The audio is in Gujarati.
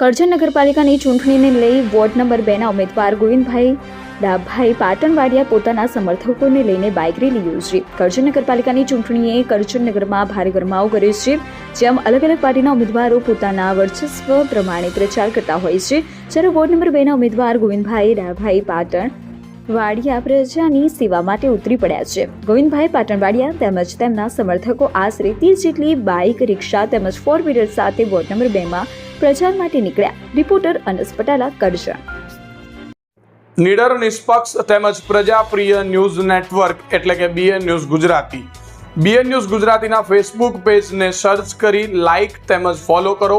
કરજણ નગરપાલિકાની ચૂંટણીને લઈ વોર્ડ નંબર બેના ઉમેદવાર ગોવિંદભાઈ ડાભાઈ પાટણવાડિયા પોતાના સમર્થકોને લઈને બાઇક રેલી યોજી. કરજણ નગરપાલિકાની ચૂંટણીએ કરજણ નગરમાં ભારે ગરમાવો કર્યો છે, જેમ અલગ અલગ પાર્ટીના ઉમેદવારો પોતાના વર્ચસ્વ પ્રમાણે પ્રચાર કરતા હોય છે. જ્યારે વોર્ડ નંબર બેના ઉમેદવાર ગોવિંદભાઈ ડાભાઈ પાટણ વાડિયા પ્રજાની સેવા માટે ઉતરી પડ્યા છે. ગોવિંદભાઈ પાટણવાડિયા તેમજ તેમના સમર્થકો આશરે ત્રીસ જેટલી બાઇક, રિક્ષા તેમજ ફોર વ્હીલર સાથે વોર્ડ નંબર બેમાં પ્રચાર માટે નીકળ્યા. રિપોર્ટર અનસ પટાલા, કરજણ. નિડર, નિષ્પક્ષ તેમજ પ્રજાપ્રિય ન્યૂઝ નેટવર્ક એટલે કે BN news Gujarati. BN news ગુજરાતીના ફેસબુક પેજને સર્ચ કરી લાઇક તેમજ ફોલો કરો.